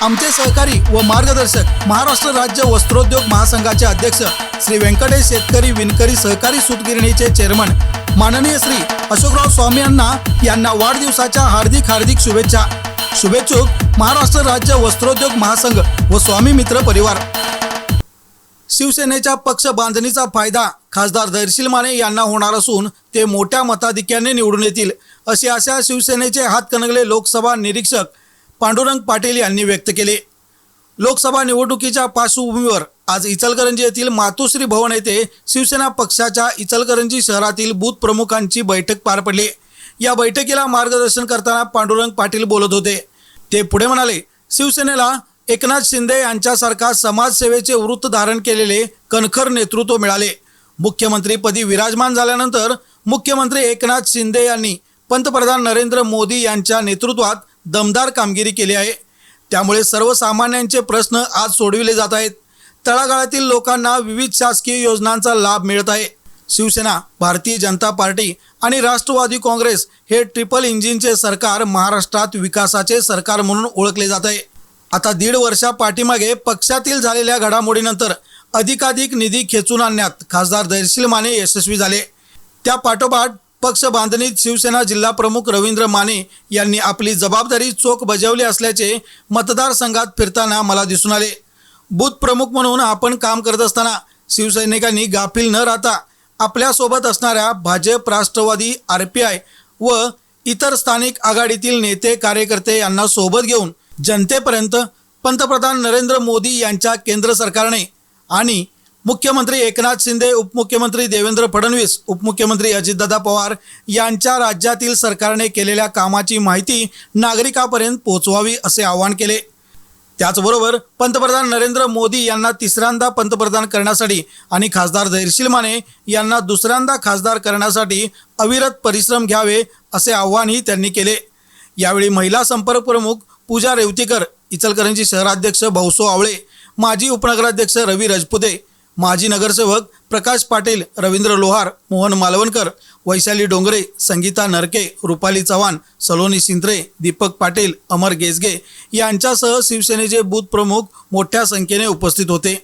आमचे सहकारी व मार्गदर्शक महाराष्ट्र राज्य वस्त्रोद्योग महासंघाचे अध्यक्ष श्री व्यंकटेश शेतकरी विणकरी सहकारी सूतगिरणीचे चेअरमन माननीय श्री अशोकराव स्वामी यांना यांना वाढदिवसाच्या हार्दिक हार्दिक शुभेच्छा. शुभेच्छुक महाराष्ट्र राज्य वस्त्रोद्योग महासंघ व स्वामी मित्र परिवार. शिवसेनेच्या पक्ष बांधणीचा फायदा खासदार धैर्शील माने यांना होणार असून ते मोठ्या मताधिक्याने निवडून येतील अशी आशा शिवसेनेचे हातकणंगले लोकसभा निरीक्षक पांडुरंग पाटील यांनी व्यक्त केले. लोकसभा निवडणुकीच्या पार्श्वभूमीवर आज इचलकरंजी येथील मातोश्री भवन येथे शिवसेना पक्षाच्या इचलकरंजी शहरातील बूथ प्रमुखांची बैठक पार पडली. या बैठकीला मार्गदर्शन करताना पांडुरंग पाटील बोलत होते. ते पुढे म्हणाले शिवसेनेला एकनाथ शिंदे यांच्यासारखा समाजसेवेचे वृत्त धारण केलेले कणखर नेतृत्व मिळाले. मुख्यमंत्रीपदी विराजमान झाल्यानंतर मुख्यमंत्री एकनाथ शिंदे यांनी पंतप्रधान नरेंद्र मोदी यांच्या नेतृत्वात दमदार कामगिरी केली आहे. त्यामुळे सर्वसामान्यांचे प्रश्न आज सोडविले जात आहेत. तळागाळातील लोकांना विविध शासकीय योजनांचा लाभ मिळत आहे. शिवसेना भारतीय जनता पार्टी आणि राष्ट्रवादी काँग्रेस हे ट्रिपल इंजिनचे सरकार महाराष्ट्रात विकासाचे सरकार म्हणून ओळखले जात आहे. आता दीड वर्षा पाठीमागे पक्षातील झालेल्या घडामोडीनंतर अधिकाधिक निधी खेचून आणण्यात खासदार धैर्शील माने यशस्वी झाले. त्या पाठोपाठ पक्ष बांधणीत शिवसेना जिल्हा प्रमुख रवींद्र माने यांनी आपली जबाबदारी चोख बजावली असल्याचे मतदारसंघात फिरताना मला दिसून आले. बूथ प्रमुख म्हणून आपण काम करत असताना शिवसैनिकांनी गाफील न राहता आपल्यासोबत असणाऱ्या Bhajap Rashtrawadi R P I व इतर स्थानिक आघाडीतील नेते कार्यकर्ते यांना सोबत घेऊन जनतेपर्यंत पंतप्रधान नरेंद्र मोदी यांच्या केंद्र सरकारने आणि मुख्यमंत्री एकनाथ शिंदे उपमुख्यमंत्री देवेंद्र फडणवीस उपमुख्यमंत्री अजितदादा पवार यांच्या राज्यातील सरकारने केलेल्या कामाची माहिती नागरिकापर्यंत पोहोचवावी असे आवाहन केले. त्याचबरोबर पंतप्रधान नरेंद्र मोदी यांना तिसऱ्यांदा पंतप्रधान करण्यासाठी आणि खासदार धैर्शील माने यांना दुसऱ्यांदा खासदार करण्यासाठी अविरत परिश्रम घ्यावे असे आवाहनही त्यांनी केले. यावेळी महिला संपर्क प्रमुख पूजा रेवतीकर इचलकरंजी शहराध्यक्ष भाऊसो आवळे माजी उपनगराध्यक्ष रवी रजपुते माजी नगरसेवक प्रकाश पाटील रवींद्र लोहार मोहन मालवणकर वैशाली डोंगरे संगीता नरके रुपाली चव्हाण सलोनी सिंत्रे दीपक पाटील अमर गेजगे यांच्यासह शिवसेनेचे बूथ प्रमुख मोठ्या संख्येने उपस्थित होते.